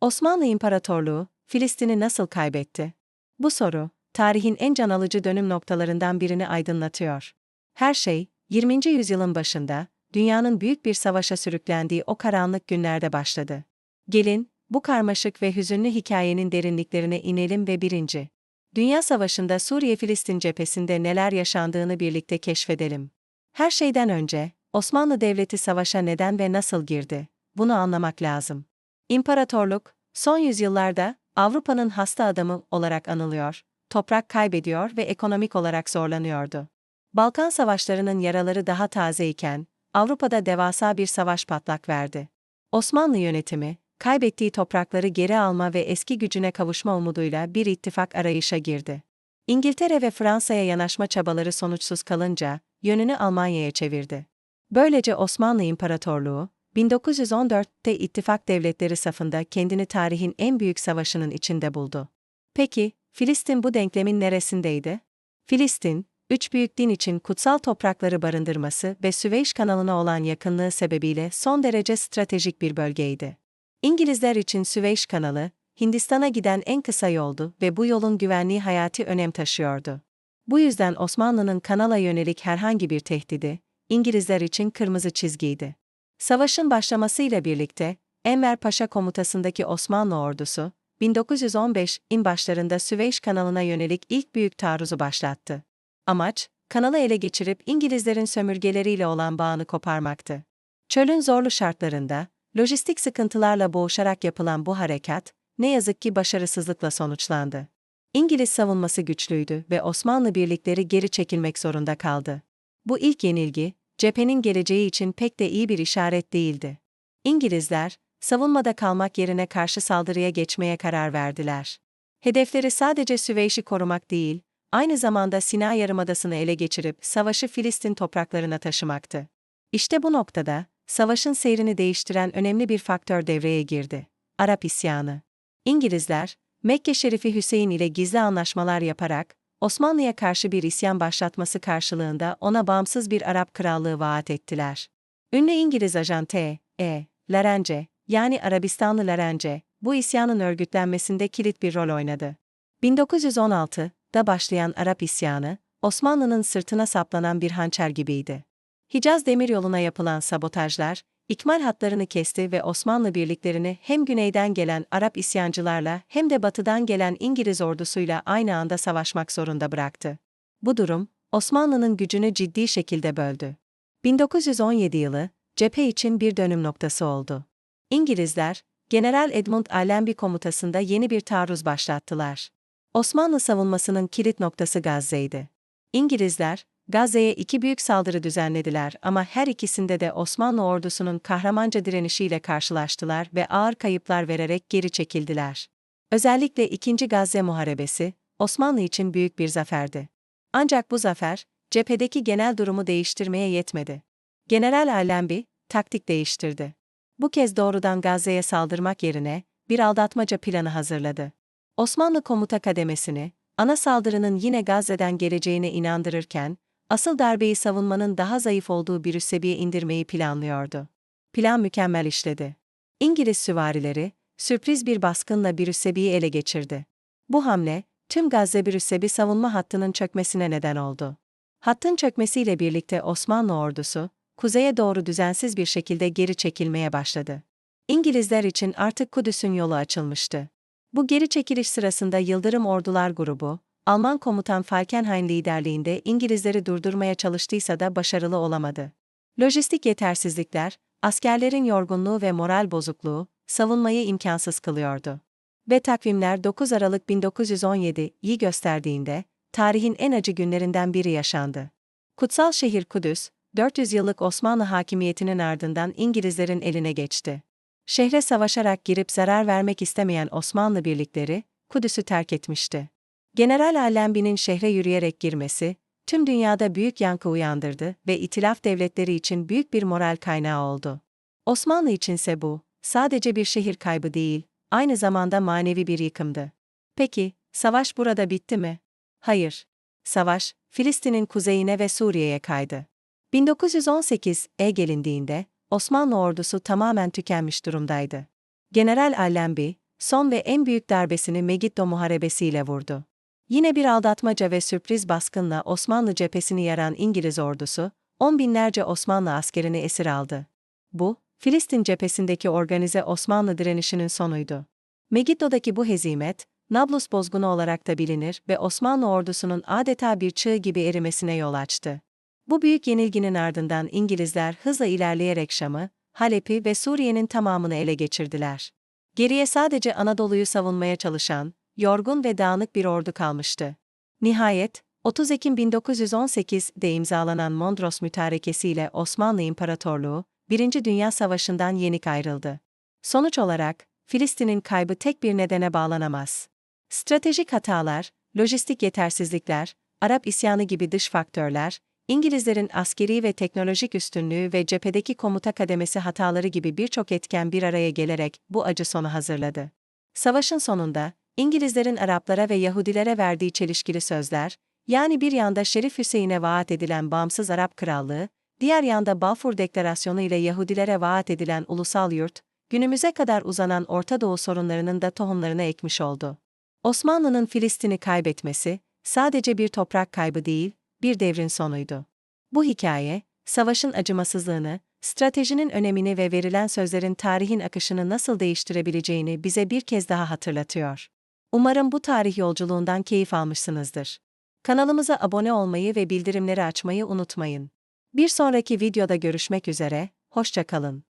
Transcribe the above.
Osmanlı İmparatorluğu, Filistin'i nasıl kaybetti? Bu soru, tarihin en can alıcı dönüm noktalarından birini aydınlatıyor. Her şey, 20. yüzyılın başında, dünyanın büyük bir savaşa sürüklendiği o karanlık günlerde başladı. Gelin, bu karmaşık ve hüzünlü hikayenin derinliklerine inelim ve birinci. Dünya Savaşı'nda Suriye-Filistin cephesinde neler yaşandığını birlikte keşfedelim. Her şeyden önce, Osmanlı Devleti savaşa neden ve nasıl girdi? Bunu anlamak lazım. İmparatorluk, son yüzyıllarda Avrupa'nın hasta adamı olarak anılıyor, toprak kaybediyor ve ekonomik olarak zorlanıyordu. Balkan savaşlarının yaraları daha taze iken, Avrupa'da devasa bir savaş patlak verdi. Osmanlı yönetimi, kaybettiği toprakları geri alma ve eski gücüne kavuşma umuduyla bir ittifak arayışa girdi. İngiltere ve Fransa'ya yanaşma çabaları sonuçsuz kalınca, yönünü Almanya'ya çevirdi. Böylece Osmanlı İmparatorluğu, 1914'te ittifak devletleri safında kendini tarihin en büyük savaşının içinde buldu. Peki, Filistin bu denklemin neresindeydi? Filistin, üç büyük din için kutsal toprakları barındırması ve Süveyş kanalına olan yakınlığı sebebiyle son derece stratejik bir bölgeydi. İngilizler için Süveyş kanalı, Hindistan'a giden en kısa yoldu ve bu yolun güvenliği hayati önem taşıyordu. Bu yüzden Osmanlı'nın kanala yönelik herhangi bir tehdidi, İngilizler için kırmızı çizgiydi. Savaşın başlamasıyla birlikte, Enver Paşa komutasındaki Osmanlı ordusu, 1915'in başlarında Süveyş kanalına yönelik ilk büyük taarruzu başlattı. Amaç, kanalı ele geçirip İngilizlerin sömürgeleriyle olan bağını koparmaktı. Çölün zorlu şartlarında, lojistik sıkıntılarla boğuşarak yapılan bu harekat, ne yazık ki başarısızlıkla sonuçlandı. İngiliz savunması güçlüydü ve Osmanlı birlikleri geri çekilmek zorunda kaldı. Bu ilk yenilgi, cephenin geleceği için pek de iyi bir işaret değildi. İngilizler, savunmada kalmak yerine karşı saldırıya geçmeye karar verdiler. Hedefleri sadece Süveyş'i korumak değil, aynı zamanda Sina Yarımadası'nı ele geçirip savaşı Filistin topraklarına taşımaktı. İşte bu noktada, savaşın seyrini değiştiren önemli bir faktör devreye girdi. Arap isyanı. İngilizler, Mekke Şerifi Hüseyin ile gizli anlaşmalar yaparak, Osmanlı'ya karşı bir isyan başlatması karşılığında ona bağımsız bir Arap krallığı vaat ettiler. Ünlü İngiliz ajan T. E. Larence, yani Arabistanlı Larence, bu isyanın örgütlenmesinde kilit bir rol oynadı. 1916'da başlayan Arap isyanı, Osmanlı'nın sırtına saplanan bir hançer gibiydi. Hicaz demiryoluna yapılan sabotajlar, ikmal hatlarını kesti ve Osmanlı birliklerini hem güneyden gelen Arap isyancılarla hem de batıdan gelen İngiliz ordusuyla aynı anda savaşmak zorunda bıraktı. Bu durum, Osmanlı'nın gücünü ciddi şekilde böldü. 1917 yılı, cephe için bir dönüm noktası oldu. İngilizler, General Edmund Allenby komutasında yeni bir taarruz başlattılar. Osmanlı savunmasının kilit noktası Gazze'ydi. İngilizler, Gazze'ye iki büyük saldırı düzenlediler ama her ikisinde de Osmanlı ordusunun kahramanca direnişiyle karşılaştılar ve ağır kayıplar vererek geri çekildiler. Özellikle 2. Gazze Muharebesi, Osmanlı için büyük bir zaferdi. Ancak bu zafer, cephedeki genel durumu değiştirmeye yetmedi. General Allenby, taktik değiştirdi. Bu kez doğrudan Gazze'ye saldırmak yerine, bir aldatmaca planı hazırladı. Osmanlı komuta kademesini, ana saldırının yine Gazze'den geleceğine inandırırken, asıl darbeyi savunmanın daha zayıf olduğu bir üssebiye indirmeyi planlıyordu. Plan mükemmel işledi. İngiliz süvarileri, sürpriz bir baskınla bir üssebiyi ele geçirdi. Bu hamle, tüm Gazze bir üssebi savunma hattının çökmesine neden oldu. Hattın çökmesiyle birlikte Osmanlı ordusu, kuzeye doğru düzensiz bir şekilde geri çekilmeye başladı. İngilizler için artık Kudüs'ün yolu açılmıştı. Bu geri çekiliş sırasında Yıldırım Ordular grubu, Alman komutan Falkenhayn liderliğinde İngilizleri durdurmaya çalıştıysa da başarılı olamadı. Lojistik yetersizlikler, askerlerin yorgunluğu ve moral bozukluğu, savunmayı imkansız kılıyordu. Ve takvimler 9 Aralık 1917'yi gösterdiğinde, tarihin en acı günlerinden biri yaşandı. Kutsal şehir Kudüs, 400 yıllık Osmanlı hakimiyetinin ardından İngilizlerin eline geçti. Şehre savaşarak girip zarar vermek istemeyen Osmanlı birlikleri, Kudüs'ü terk etmişti. General Allenby'nin şehre yürüyerek girmesi, tüm dünyada büyük yankı uyandırdı ve itilaf devletleri için büyük bir moral kaynağı oldu. Osmanlı içinse bu, sadece bir şehir kaybı değil, aynı zamanda manevi bir yıkımdı. Peki, savaş burada bitti mi? Hayır. Savaş, Filistin'in kuzeyine ve Suriye'ye kaydı. 1918'e gelindiğinde, Osmanlı ordusu tamamen tükenmiş durumdaydı. General Allenby, son ve en büyük darbesini Megiddo Muharebesi'yle vurdu. Yine bir aldatmaca ve sürpriz baskınla Osmanlı cephesini yaran İngiliz ordusu, on binlerce Osmanlı askerini esir aldı. Bu, Filistin cephesindeki organize Osmanlı direnişinin sonuydu. Megiddo'daki bu hezimet, Nablus bozgunu olarak da bilinir ve Osmanlı ordusunun adeta bir çığ gibi erimesine yol açtı. Bu büyük yenilginin ardından İngilizler hızla ilerleyerek Şam'ı, Halep'i ve Suriye'nin tamamını ele geçirdiler. Geriye sadece Anadolu'yu savunmaya çalışan, yorgun ve dağınık bir ordu kalmıştı. Nihayet, 30 Ekim 1918'de imzalanan Mondros Mütarekesiyle Osmanlı İmparatorluğu, Birinci Dünya Savaşı'ndan yenik ayrıldı. Sonuç olarak, Filistin'in kaybı tek bir nedene bağlanamaz. Stratejik hatalar, lojistik yetersizlikler, Arap isyanı gibi dış faktörler, İngilizlerin askeri ve teknolojik üstünlüğü ve cephedeki komuta kademesi hataları gibi birçok etken bir araya gelerek bu acı sonu hazırladı. Savaşın sonunda, İngilizlerin Araplara ve Yahudilere verdiği çelişkili sözler, yani bir yanda Şerif Hüseyin'e vaat edilen bağımsız Arap Krallığı, diğer yanda Balfour Deklarasyonu ile Yahudilere vaat edilen ulusal yurt, günümüze kadar uzanan Orta Doğu sorunlarının da tohumlarını ekmiş oldu. Osmanlı'nın Filistin'i kaybetmesi, sadece bir toprak kaybı değil, bir devrin sonuydu. Bu hikaye, savaşın acımasızlığını, stratejinin önemini ve verilen sözlerin tarihin akışını nasıl değiştirebileceğini bize bir kez daha hatırlatıyor. Umarım bu tarih yolculuğundan keyif almışsınızdır. Kanalımıza abone olmayı ve bildirimleri açmayı unutmayın. Bir sonraki videoda görüşmek üzere, hoşça kalın.